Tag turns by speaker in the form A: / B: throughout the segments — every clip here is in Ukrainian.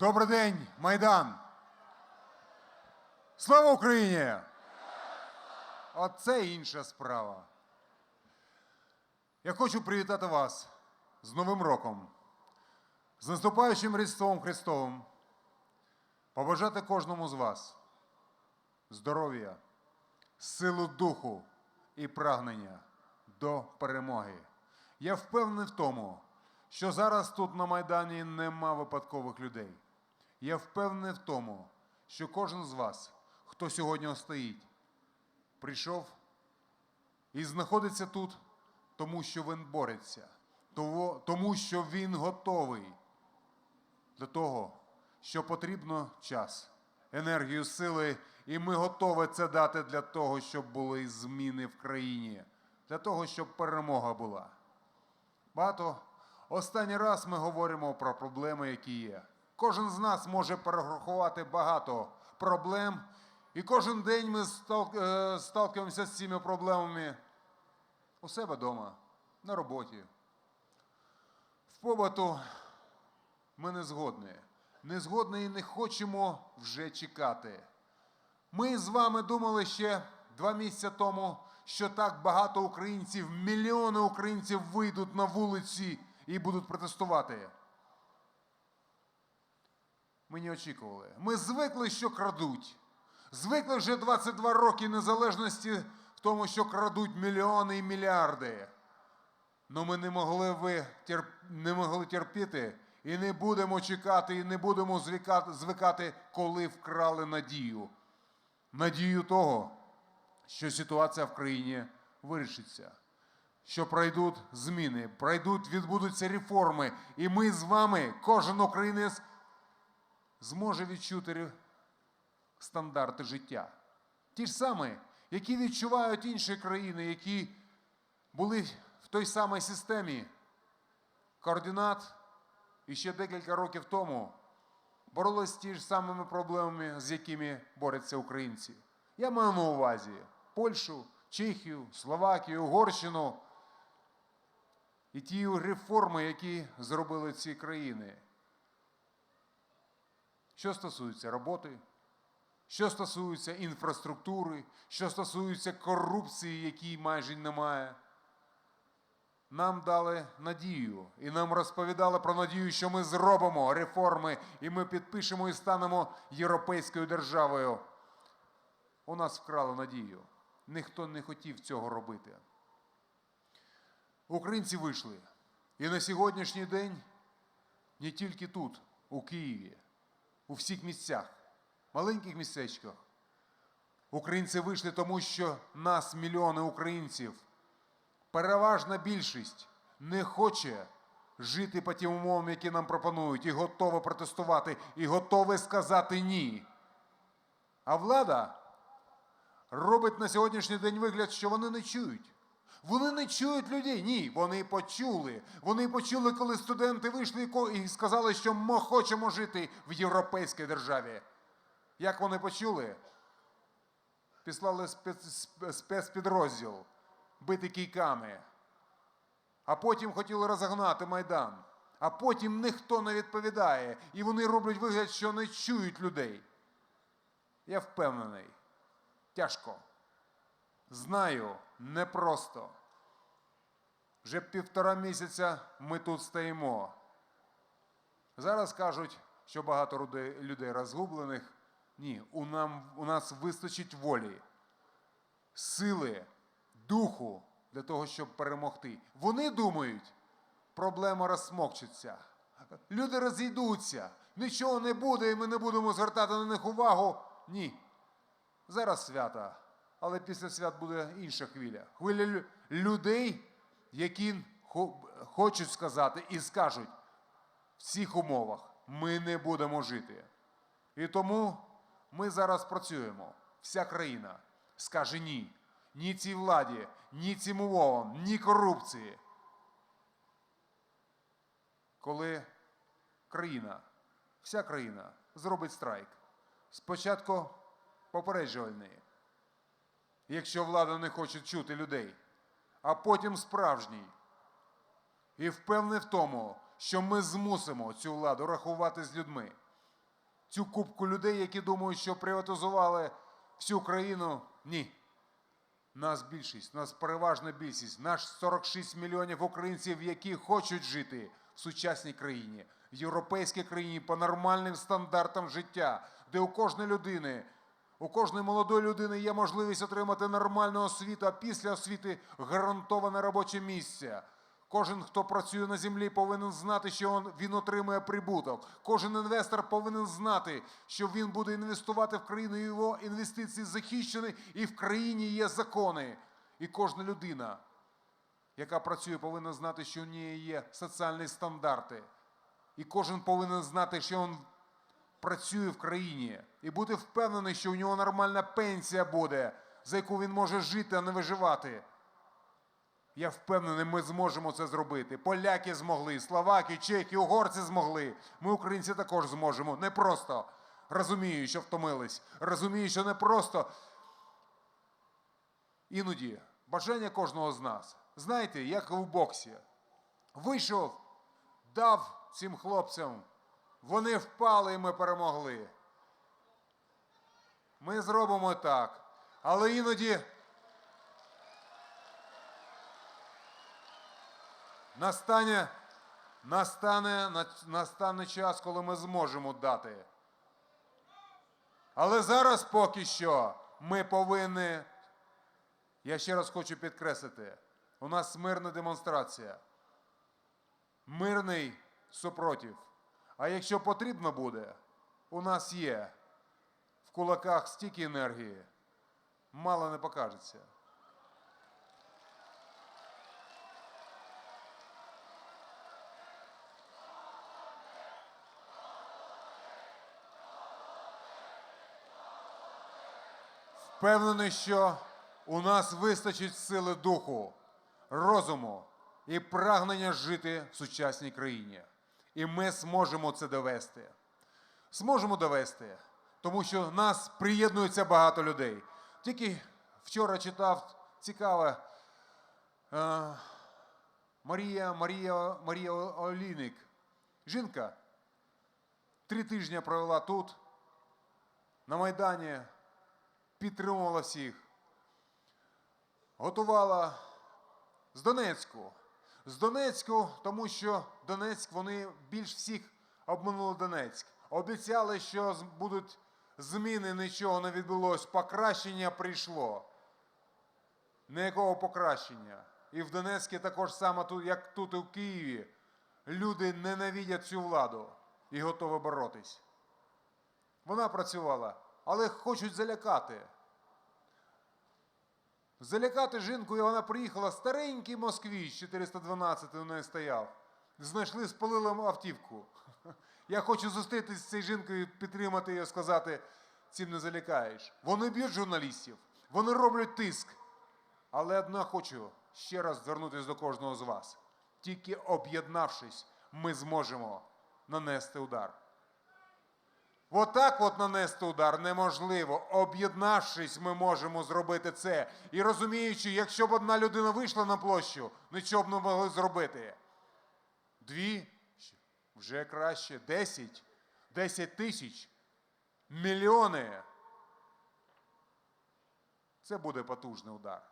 A: Добрий день, Майдан! Слава Україні! Оце інша справа. Я хочу привітати вас з Новим роком, з наступаючим Різдвом Христовим, побажати кожному з вас здоров'я, силу духу і прагнення до перемоги. Я впевнений в тому, що зараз тут на Майдані нема випадкових людей. Я впевнений в тому, що кожен з вас, хто сьогодні стоїть, прийшов і знаходиться тут, тому що він бореться, тому що він готовий до того, що потрібно час, енергію, сили, і ми готові це дати для того, щоб були зміни в країні, для того, щоб перемога була. Багато останній раз ми говоримо про проблеми, які є. Кожен з нас може перерахувати багато проблем, і кожен день ми е, сталкуємося з цими проблемами у себе вдома, на роботі. В побуту ми не згодні. Не згодні і не хочемо вже чекати. Ми з вами думали ще два місяці тому, що так багато українців, мільйони українців вийдуть на вулиці і будуть протестувати. Ми не очікували. Ми звикли, що крадуть. Звикли вже 22 роки незалежності в тому, що крадуть мільйони і мільярди. Но ми не могли, ви, терп... не могли терпіти і не будемо чекати, і не будемо звикати, коли вкрали надію. Надію того, що ситуація в країні вирішиться, що пройдуть зміни, пройдуть, відбудуться реформи, і ми з вами, кожен українець, зможе відчути стандарти життя. Ті ж самі, які відчувають інші країни, які були в той самій системі координат і ще декілька років тому боролися з ті ж самими проблемами, з якими борються українці. Я маю на увазі Польщу, Чехію, Словакію, Угорщину і ті реформи, які зробили ці країни. Що стосується роботи, що стосується інфраструктури, що стосується корупції, якої майже немає. Нам дали надію, і нам розповідали про надію, що ми зробимо реформи, і ми підпишемо і станемо європейською державою. У нас вкрали надію. Ніхто не хотів цього робити. Українці вийшли. І на сьогоднішній день не тільки тут, у Києві, у всіх місцях, маленьких містечках. Українці вийшли, тому що нас, мільйони українців, переважна більшість не хоче жити по тим умовам, які нам пропонують, і готова протестувати, і готові сказати ні. А влада робить на сьогоднішній день вигляд, що вони не чують. Вони не чують людей. Ні, вони почули. Вони почули, коли студенти вийшли і сказали, що ми хочемо жити в європейській державі. Як вони почули? Післали спецпідрозділ бити кійками. А потім хотіли розогнати Майдан. А потім ніхто не відповідає. І вони роблять вигляд, що не чують людей. Я впевнений. Тяжко. Знаю, непросто. Вже півтора місяця ми тут стоїмо. Зараз кажуть, що багато людей розгублених. Ні, у, нам, у нас вистачить волі, сили, духу для того, щоб перемогти. Вони думають, проблема розсмокчиться. Люди розійдуться, нічого не буде, і ми не будемо звертати на них увагу. Ні. Зараз свята, але після свят буде інша хвиля. Хвиля людей, які хочуть сказати і скажуть в цих умовах ми не будемо жити. І тому ми зараз працюємо. Вся країна скаже ні. Ні цій владі, ні цим умовам, ні корупції. Коли країна, вся країна зробить страйк. Спочатку попереджувальний, якщо влада не хоче чути людей, а потім справжній. І впевнений в тому, що ми змусимо цю владу рахувати з людьми. цю кубку людей, які думають, що приватизували всю країну. Ні. Нас більшість, нас переважна більшість, наш 46 мільйонів українців, які хочуть жити в сучасній країні, в європейській країні по нормальним стандартам життя, де у кожної людини, у кожної молодої людини є можливість отримати нормальну освіту, а після освіти гарантоване робоче місце. Кожен, хто працює на землі, повинен знати, що він отримує прибуток. Кожен інвестор повинен знати, що він буде інвестувати в країну, його інвестиції захищені, і в країні є закони. І кожна людина, яка працює, повинна знати, що у неї є соціальні стандарти. І кожен повинен знати, що він працює в країні, і бути впевнений, що у нього нормальна пенсія буде, за яку він може жити, а не виживати. Я впевнений, ми зможемо це зробити. Поляки змогли, словаки, чехи, угорці змогли. Ми, українці, також зможемо. Не просто розумію, що втомились. Розумію, що не просто. Іноді бажання кожного з нас. Знаєте, як в боксі. Вийшов, дав цим хлопцям. Вони впали і ми перемогли. Ми зробимо так. Але іноді. Настане, настане, настане час, коли ми зможемо дати. Але зараз поки що ми повинні. Я ще раз хочу підкреслити: у нас мирна демонстрація, мирний супротив. А якщо потрібно буде, у нас є в кулаках стільки енергії, мало не покажеться. Впевнений, що у нас вистачить сили духу, розуму і прагнення жити в сучасній країні. І ми зможемо це довести. Зможемо довести, тому що нас приєднується багато людей. Тільки вчора читав цікаве е, Марія, Марія, Марія Олійник. Жінка три тижні провела тут, на Майдані підтримувала всіх, готувала з Донецьку. З Донецьку, тому що Донецьк, вони більш всіх обманули Донецьк. Обіцяли, що будуть зміни, нічого не відбулось, покращення прийшло. Ніякого покращення. І в Донецьку також само, як тут і в Києві, люди ненавидять цю владу і готові боротись. Вона працювала, але хочуть залякати. Залякати жінку, і вона приїхала старенький москвіч 412 у неї стояв. Знайшли, спалили автівку. Я хочу зустрітися з цією жінкою, підтримати її, сказати, цим не залякаєш. Вони б'ють журналістів, вони роблять тиск. Але одна хочу ще раз звернутися до кожного з вас. Тільки об'єднавшись, ми зможемо нанести удар. Отак от нанести удар неможливо. Об'єднавшись, ми можемо зробити це. І розуміючи, якщо б одна людина вийшла на площу, нічого б не могли зробити. Дві, вже краще, десять, десять тисяч, мільйони. Це буде потужний удар.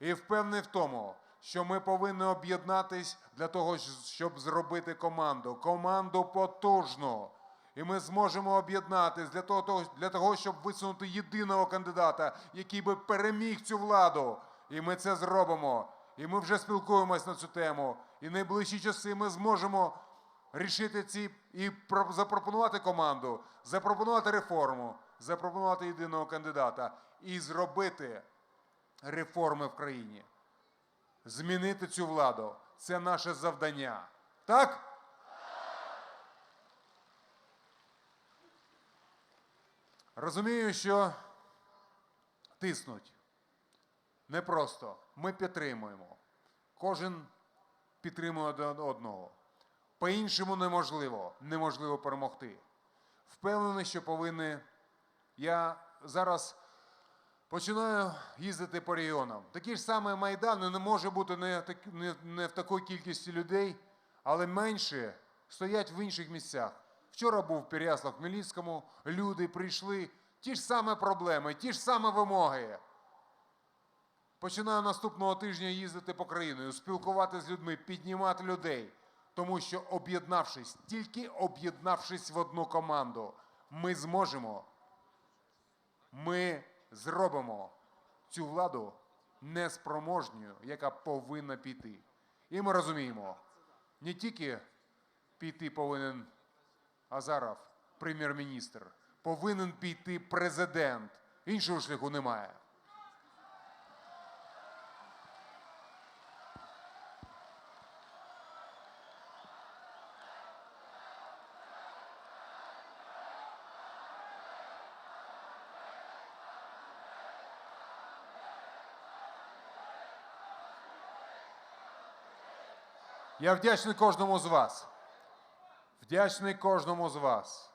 A: І впевнений в тому, що ми повинні об'єднатись для того, щоб зробити команду. Команду потужну. І ми зможемо об'єднатись для того, для того, щоб висунути єдиного кандидата, який би переміг цю владу. І ми це зробимо. І ми вже спілкуємось на цю тему. І в найближчі часи ми зможемо рішити ці і про- запропонувати команду, запропонувати реформу, запропонувати єдиного кандидата і зробити реформи в країні. Змінити цю владу це наше завдання. Так? Розумію, що тиснуть. Непросто. Ми підтримуємо. Кожен підтримує одного. По-іншому неможливо. Неможливо перемогти. Впевнений, що повинні. Я зараз починаю їздити по регіонам. Такі ж самі майдани не може бути не, не, не в такій кількості людей, але менше стоять в інших місцях. Вчора був в Переяслав-Хмельницькому, люди прийшли, ті ж самі проблеми, ті ж самі вимоги. Починаю наступного тижня їздити по країною, спілкуватися з людьми, піднімати людей. Тому що об'єднавшись, тільки об'єднавшись в одну команду, ми зможемо, ми зробимо цю владу неспроможною, яка повинна піти. І ми розуміємо, не тільки піти повинен Азаров, прем'єр-міністр, повинен піти президент. Іншого шляху немає. Я вдячний кожному з вас. Вдячний кожному з вас.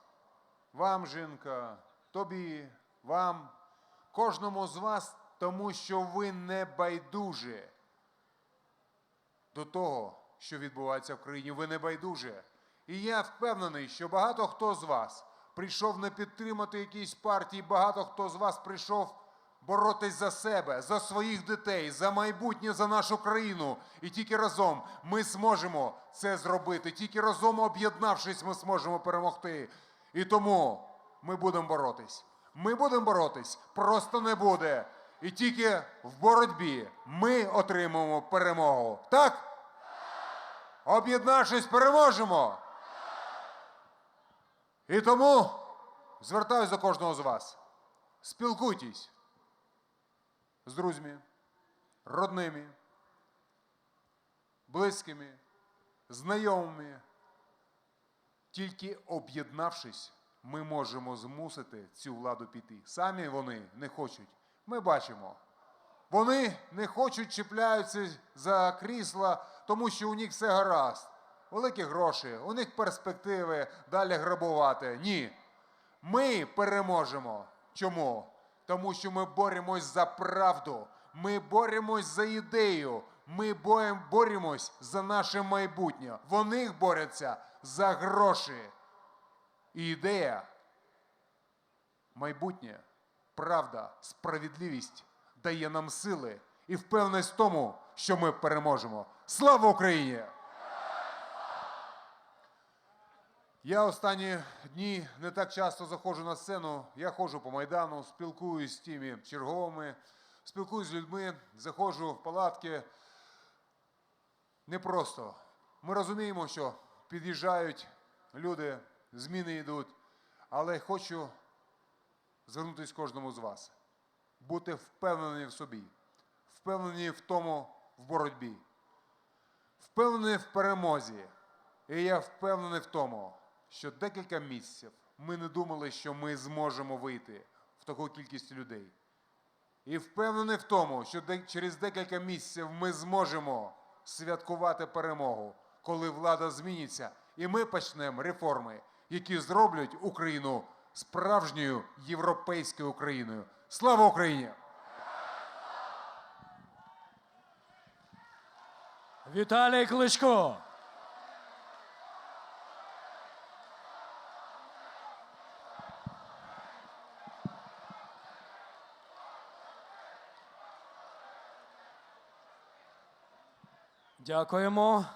A: Вам, жінка, тобі, вам, кожному з вас, тому що ви не байдужі до того, що відбувається в країні. Ви не байдужі. І я впевнений, що багато хто з вас прийшов не підтримати якісь партії, багато хто з вас прийшов боротись за себе, за своїх дітей, за майбутнє, за нашу країну. І тільки разом ми зможемо це зробити. Тільки разом об'єднавшись, ми зможемо перемогти. І тому ми будемо боротись. Ми будемо боротись, просто не буде. І тільки в боротьбі ми отримаємо перемогу. Так? Об'єднавшись, переможемо. І тому звертаюся до кожного з вас. Спілкуйтесь з друзями, родними, близькими, знайомими. Тільки об'єднавшись, ми можемо змусити цю владу піти. Самі вони не хочуть. Ми бачимо. Вони не хочуть чіпляються за крісла, тому що у них все гаразд. Великі гроші, у них перспективи далі грабувати. Ні. Ми переможемо. Чому? Тому що ми боремось за правду, ми боремось за ідею, ми боремось за наше майбутнє. Вони борються за гроші. І ідея, майбутнє, правда, справедливість дає нам сили і впевненість в тому, що ми переможемо. Слава Україні! Я останні дні не так часто заходжу на сцену. Я ходжу по Майдану, спілкуюсь з тими черговими, спілкуюсь з людьми, заходжу в палатки. Непросто. Ми розуміємо, що під'їжджають люди, зміни йдуть, але хочу звернутися кожному з вас. Бути впевнені в собі, впевнені в тому в боротьбі, впевнені в перемозі. І я впевнений в тому, що декілька місяців ми не думали, що ми зможемо вийти в таку кількість людей. І впевнений в тому, що через декілька місяців ми зможемо святкувати перемогу, коли влада зміниться, і ми почнемо реформи, які зроблять Україну справжньою європейською Україною. Слава Україні!
B: Віталій Кличко. Дякуємо.